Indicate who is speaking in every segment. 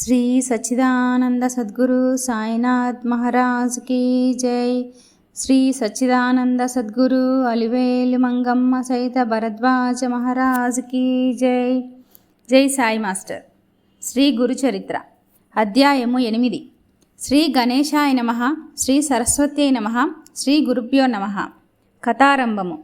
Speaker 1: శ్రీ సచ్చిదానంద సద్గురు సాయినాథ్ మహారాజ్ కీ జై. శ్రీ సచ్చిదానంద సద్గురు అలివేలు మంగమ్మ సహిత భరద్వాజ మహారాజ్ కీ జై. జై సాయి మాస్టర్. శ్రీ గురు చరిత్ర. అధ్యాయము ఎనిమిది. శ్రీ గణేశాయ నమ శ్రీ సరస్వతి నమ శ్రీ గురుభ్యో నమ. కథారంభము.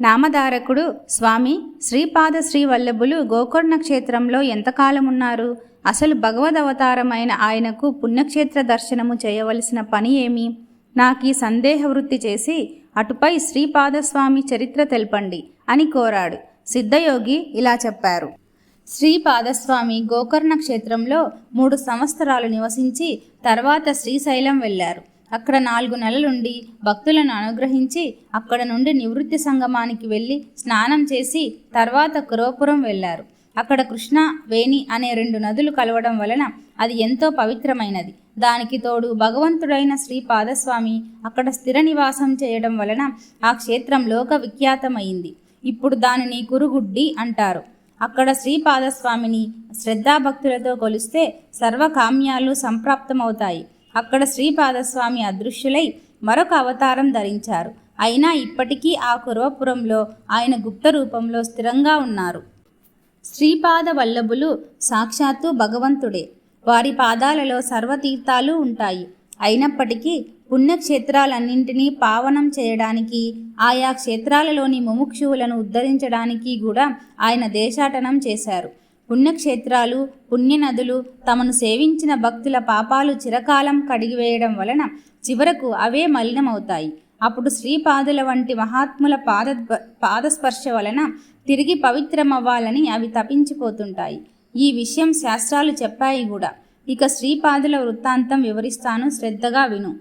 Speaker 1: నామధారకుడు స్వామి శ్రీపాద శ్రీవల్లభులు గోకర్ణ క్షేత్రంలో ఎంతకాలం ఉన్నారు అసలు భగవద్ అవతారమైన ఆయనకు పుణ్యక్షేత్ర దర్శనము చేయవలసిన పని ఏమి? నాకు ఈ సందేహ వృత్తి చేసి అటుపై శ్రీపాదస్వామి చరిత్ర తెలపండి అని కోరాడు. సిద్ధయోగి ఇలా చెప్పారు. శ్రీపాదస్వామి గోకర్ణ క్షేత్రంలో మూడు సంవత్సరాలు నివసించి తర్వాత శ్రీశైలం వెళ్ళారు. అక్కడ నాలుగు నెలలుండి భక్తులను అనుగ్రహించి అక్కడ నుండి నివృత్తి సంగమానికి వెళ్ళి స్నానం చేసి తర్వాత కురవపురం వెళ్ళారు. అక్కడ కృష్ణ వేణి అనే రెండు నదులు కలవడం వలన అది ఎంతో పవిత్రమైనది. దానికి తోడు భగవంతుడైన శ్రీ పాదస్వామి అక్కడ స్థిర నివాసం చేయడం వలన ఆ క్షేత్రం లోక విఖ్యాతమైంది ఇప్పుడు దానిని కురుగుడ్డి అంటారు. అక్కడ శ్రీపాదస్వామిని శ్రద్ధాభక్తులతో కొలిస్తే సర్వకామ్యాలు సంప్రాప్తమవుతాయి. అక్కడ శ్రీపాదస్వామి అదృశ్యులై మరొక అవతారం ధరించారు. అయినా ఇప్పటికీ ఆ కురవపురంలో ఆయన గుప్త రూపంలో స్థిరంగా ఉన్నారు. శ్రీపాద వల్లభులు సాక్షాత్తు భగవంతుడే. వారి పాదాలలో సర్వతీర్థాలు ఉంటాయి. అయినప్పటికీ పుణ్యక్షేత్రాలన్నింటినీ పావనం చేయడానికి ఆయా క్షేత్రాలలోని ముముక్షువులను ఉద్ధరించడానికి కూడా ఆయన దేశాటనం చేశారు. పుణ్యక్షేత్రాలు పుణ్యనదులు తమను సేవించిన భక్తుల పాపాలు చిరకాలం కడిగివేయడం వలన చివరకు అవే మలినమవుతాయి. అప్పుడు శ్రీపాదుల వంటి మహాత్ముల పాద పాదస్పర్శ వలన తిరిగి పవిత్రమవ్వాలని అవి తపించిపోతుంటాయి. ఈ విషయం శాస్త్రాలు చెప్పాయి కూడా. ఇక శ్రీపాదుల వృత్తాంతం వివరిస్తాను శ్రద్ధగా విను.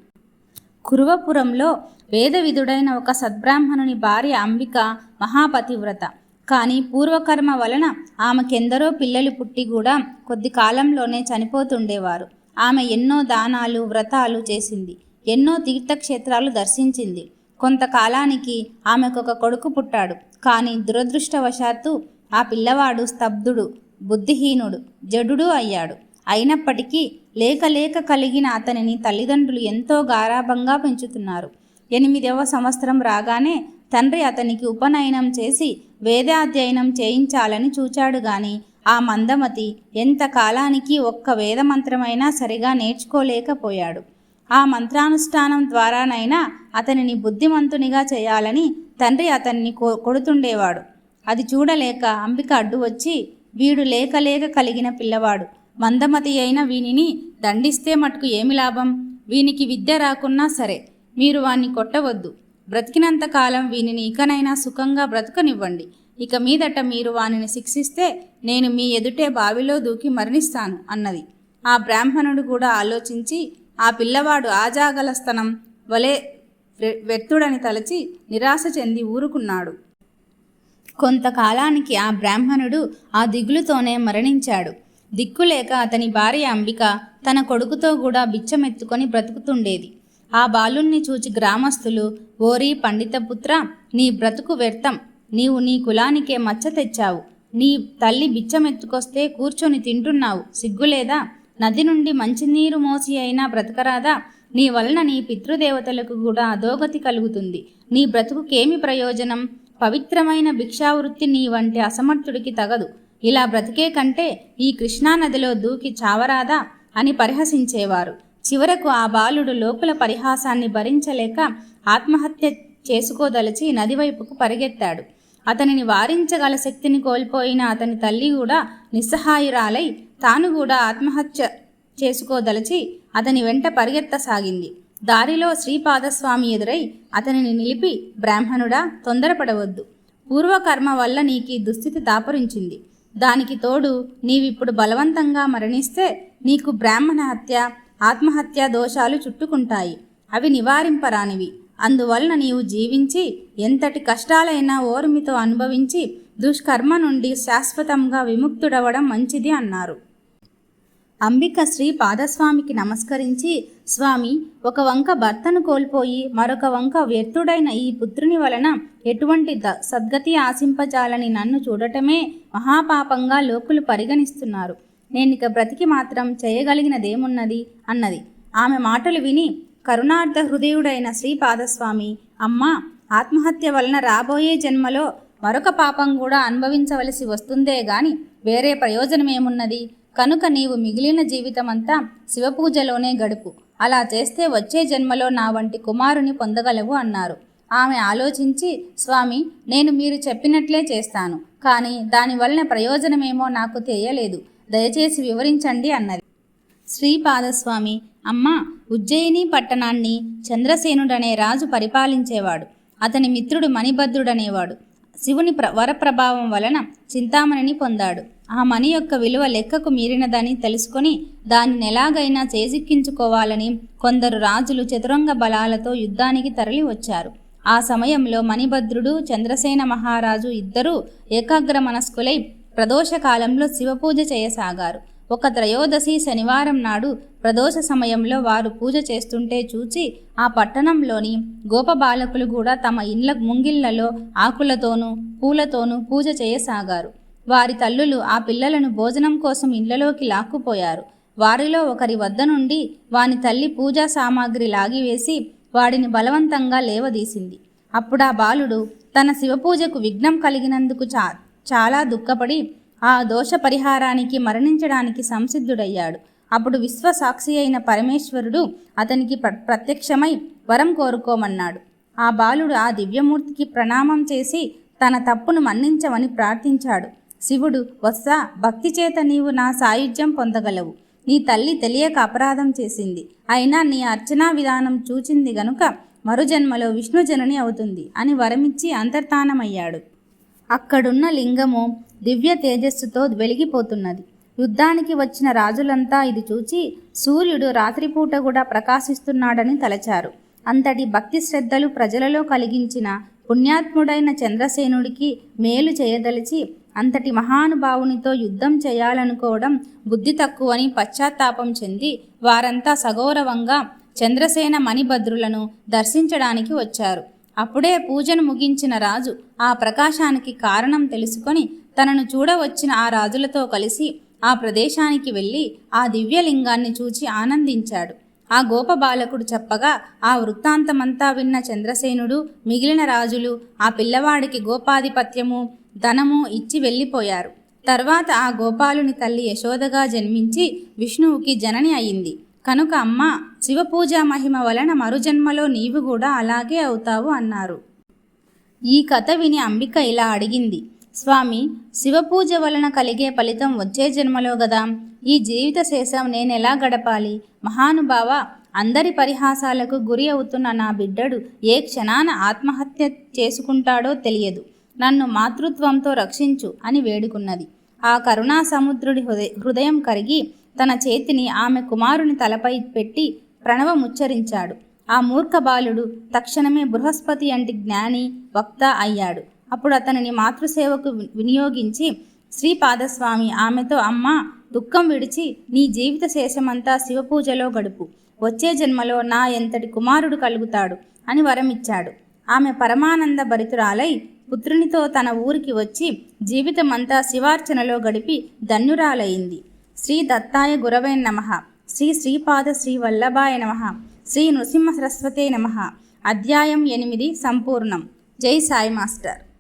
Speaker 1: కురువపురంలో వేదవిధుడైన ఒక సద్బ్రాహ్మణుని భార్య అంబిక మహాపతివ్రత. కానీ పూర్వకర్మ వలన ఆమెకెందరో పిల్లలు పుట్టి కూడా కొద్ది కాలంలోనే చనిపోతుండేవారు. ఆమె ఎన్నో దానాలు వ్రతాలు చేసింది. ఎన్నో తీర్థక్షేత్రాలు దర్శించింది. కొంతకాలానికి ఆమెకొక కొడుకు పుట్టాడు. కానీ దురదృష్టవశాత్తు ఆ పిల్లవాడు స్తబ్దుడు బుద్ధిహీనుడు జడుడు అయ్యాడు. అయినప్పటికీ లేక లేక కలిగిన అతనిని తల్లిదండ్రులు ఎంతో గారాభంగా పెంచుతున్నారు. ఎనిమిదవ సంవత్సరం రాగానే తండ్రి అతనికి ఉపనయనం చేసి వేదాధ్యయనం చేయించాలని చూచాడు గాని ఆ మందమతి ఎంత కాలానికి ఒక్క వేదమంత్రమైనా సరిగా నేర్చుకోలేకపోయాడు. ఆ మంత్రానుష్ఠానం ద్వారానైనా అతనిని బుద్ధిమంతునిగా చేయాలని తండ్రి అతన్ని కొ కొడుతుండేవాడు. అది చూడలేక అంబిక అడ్డు వచ్చి వీడు లేకలేక కలిగిన పిల్లవాడు. మందమతి అయిన వీనిని దండిస్తే మటుకు ఏమి లాభం? వీనికి విద్య రాకున్నా సరే మీరు వాణ్ణి కొట్టవద్దు. బ్రతికినంత కాలం వీనిని ఇకనైనా సుఖంగా బ్రతకనివ్వండి. ఇక మీదట మీరు వానిని శిక్షిస్తే నేను మీ ఎదుటే బావిలో దూకి మరణిస్తాను అన్నది. ఆ బ్రాహ్మణుడు కూడా ఆలోచించి ఆ పిల్లవాడు ఆజాగలస్తనం వలె వ్యక్తుడని తలచి నిరాశ చెంది ఊరుకున్నాడు. కొంతకాలానికి ఆ బ్రాహ్మణుడు ఆ దిగులుతోనే మరణించాడు. దిక్కులేక అతని భార్య అంబిక తన కొడుకుతో కూడా బిచ్చమెత్తుకొని బ్రతుకుతుండేది. ఆ బాలుణ్ణి చూచి గ్రామస్తులు ఓరి పండితపుత్ర నీ బ్రతుకు వ్యర్థం. నీవు నీ కులానికే మచ్చ తెచ్చావు. నీ తల్లి బిచ్చమెత్తుకొస్తే కూర్చొని తింటున్నావు. సిగ్గులేదా? నది నుండి మంచినీరు మోసి అయినా బ్రతకరాదా? నీ వలన నీ పితృదేవతలకు కూడా అధోగతి కలుగుతుంది. నీ బ్రతుకుకేమి ప్రయోజనం? పవిత్రమైన భిక్షావృత్తి నీ వంటి అసమర్థుడికి తగదు. ఇలా బ్రతికే కంటే ఈ కృష్ణానదిలో దూకి చావరాదా? అని పరిహసించేవారు. చివరకు ఆ బాలుడు లోపల పరిహాసాన్ని భరించలేక ఆత్మహత్య చేసుకోదలచి నదివైపుకు పరిగెత్తాడు. అతనిని వారించగల శక్తిని కోల్పోయిన అతని తల్లి కూడా నిస్సహాయురాలై తాను కూడా ఆత్మహత్య చేసుకోదలచి అతని వెంట పరిగెత్తసాగింది. దారిలో శ్రీపాదస్వామి ఎదురై అతనిని నిలిపి బ్రాహ్మణుడా తొందరపడవద్దు. పూర్వకర్మ వల్ల నీకు దుస్థితి దాపరించింది. దానికి తోడు నీవిప్పుడు బలవంతంగా మరణిస్తే నీకు బ్రాహ్మణ హత్య ఆత్మహత్య దోషాలు చుట్టుకుంటాయి. అవి నివారింపరానివి. అందువలన నీవు జీవించి ఎంతటి కష్టాలైనా ఓర్మితో అనుభవించి దుష్కర్మ నుండి శాశ్వతంగా విముక్తుడవడం మంచిది అన్నారు. అంబిక శ్రీ పాదస్వామికి నమస్కరించి స్వామి ఒక వంక భర్తను కోల్పోయి మరొక వంక వ్యర్థుడైన ఈ పుత్రుని వలన ఎటువంటి ద సద్గతి ఆశింపజాలని నన్ను చూడటమే మహాపాపంగా లోకులు పరిగణిస్తున్నారు. నేనిక బ్రతికి మాత్రం చేయగలిగినదేమున్నది? అన్నది. ఆమె మాటలు విని కరుణార్థ హృదయుడైన శ్రీపాదస్వామి అమ్మా ఆత్మహత్య వలన రాబోయే జన్మలో మరొక పాపం కూడా అనుభవించవలసి వస్తుందే గాని వేరే ప్రయోజనమేమున్నది? కనుక నీవు మిగిలిన జీవితమంతా శివపూజలోనే గడుపు. అలా చేస్తే వచ్చే జన్మలో నా వంటి కుమారుని పొందగలవు అన్నారు. ఆమె ఆలోచించి స్వామి నేను మీరు చెప్పినట్లే చేస్తాను. కానీ దానివలన ప్రయోజనమేమో నాకు తెలియలేదు. దయచేసి వివరించండి అన్నది. శ్రీపాదస్వామి అమ్మ ఉజ్జయిని పట్టణాన్ని చంద్రసేనుడనే రాజు పరిపాలించేవాడు. అతని మిత్రుడు మణిభద్రుడనేవాడు. శివుని ప్ర వరప్రభావం వలన చింతామణిని పొందాడు. ఆ మణి యొక్క విలువ లెక్కకు మీరినదని తెలుసుకొని దానిని ఎలాగైనా చేజిక్కించుకోవాలని కొందరు రాజులు చతురంగ బలాలతో యుద్ధానికి తరలి వచ్చారు. ఆ సమయంలో మణిభద్రుడు చంద్రసేన మహారాజు ఇద్దరూ ఏకాగ్ర మనస్కులై ప్రదోష కాలంలో శివపూజ చేయసాగారు. ఒక త్రయోదశి శనివారం నాడు ప్రదోష సమయంలో వారు పూజ చేస్తుంటే చూచి ఆ పట్టణంలోని గోపబాలకులు కూడా తమ ఇండ్ల ముంగిళ్ళలో ఆకులతోనూ పూలతోనూ పూజ చేయసాగారు. వారి తల్లులు ఆ పిల్లలను భోజనం కోసం ఇళ్ళలోకి లాక్కుపోయారు. వారిలో ఒకరి వద్ద నుండి వాని తల్లి పూజా సామాగ్రి లాగివేసి వాడిని బలవంతంగా లేవదీసింది. అప్పుడు ఆ బాలుడు తన శివపూజకు విఘ్నం కలిగినందుకు చా చాలా దుఃఖపడి ఆ దోష పరిహారానికి మరణించడానికి సంసిద్ధుడయ్యాడు. అప్పుడు విశ్వసాక్షి అయిన పరమేశ్వరుడు అతనికి ప్ర ప్రత్యక్షమై వరం కోరుకోమన్నాడు. ఆ బాలుడు ఆ దివ్యమూర్తికి ప్రణామం చేసి తన తప్పును మన్నించమని ప్రార్థించాడు. శివుడు వత్సా భక్తి చేత నీవు నా సాయుధ్యం పొందగలవు. నీ తల్లి తెలియక అపరాధం చేసింది. అయినా నీ అర్చనా విధానం చూచింది గనుక మరుజన్మలో విష్ణుజనని అవుతుంది అని వరమిచ్చి అంతర్ధానమయ్యాడు అక్కడున్న లింగము దివ్య తేజస్సుతో వెలిగిపోతున్నది. యుద్ధానికి వచ్చిన రాజులంతా ఇది చూచి సూర్యుడు రాత్రిపూట కూడా ప్రకాశిస్తున్నాడని తలచారు. అంతటి భక్తి శ్రద్ధలు ప్రజలలో కలిగించిన పుణ్యాత్ముడైన చంద్రసేనుడికి మేలు చేయదలిచి అంతటి మహానుభావునితో యుద్ధం చేయాలనుకోవడం బుద్ధి తక్కువని పశ్చాత్తాపం చెంది వారంతా సగౌరవంగా చంద్రసేన మణిభద్రులను దర్శించడానికి వచ్చారు. అప్పుడే పూజను ముగించిన రాజు ఆ ప్రకాశానికి కారణం తెలుసుకొని తనను చూడవచ్చిన ఆ రాజులతో కలిసి ఆ ప్రదేశానికి వెళ్ళి ఆ దివ్యలింగాన్ని చూచి ఆనందించాడు. ఆ గోపబాలకుడు చెప్పగా ఆ వృత్తాంతమంతా విన్న చంద్రసేనుడు మిగిలిన రాజులు ఆ పిల్లవాడికి గోపాధిపత్యము ధనము ఇచ్చి వెళ్ళిపోయారు. తర్వాత ఆ గోపాలుని తల్లి యశోదగా జన్మించి విష్ణువుకి జనని అయింది. కనుక అమ్మ శివపూజా మహిమ వలన మరుజన్మలో నీవు కూడా అలాగే అవుతావు అన్నారు. ఈ కథ విని అంబిక ఇలా అడిగింది. స్వామి శివపూజ వలన కలిగే ఫలితం వచ్చే జన్మలో గదా? ఈ జీవిత శేషం నేనెలా గడపాలి? మహానుభావ అందరి పరిహాసాలకు గురి అవుతున్న నా బిడ్డడు ఏ క్షణాన ఆత్మహత్య చేసుకుంటాడో తెలియదు. నన్ను మాతృత్వంతో రక్షించు అని వేడుకున్నది. ఆ కరుణా సముద్రుడి హృదయ హృదయం కరిగి తన చేతిని ఆమె కుమారుని తలపై పెట్టి ప్రణవముచ్చరించాడు ఆ మూర్ఖ బాలుడు తక్షణమే బృహస్పతి అంటి జ్ఞాని వక్త అయ్యాడు. అప్పుడు అతనిని మాతృసేవకు వినియోగించి శ్రీపాదస్వామి ఆమెతో అమ్మ దుఃఖం విడిచి నీ జీవిత శేషమంతా శివపూజలో గడుపు. వచ్చే జన్మలో నా ఎంతటి కుమారుడు కలుగుతాడు అని వరమిచ్చాడు. ఆమె పరమానంద భరితురాలై పుత్రునితో తన ఊరికి వచ్చి జీవితమంతా శివార్చనలో గడిపి ధన్యురాలయ్యింది శ్రీ దత్తాయ గురవే నమః. శ్రీ శ్రీపాద శ్రీ వల్లభాయ నమ. శ్రీ నృసింహ సరస్వతే నమ. అధ్యాయం ఎనిమిది సంపూర్ణం. జై సాయి మాస్టర్.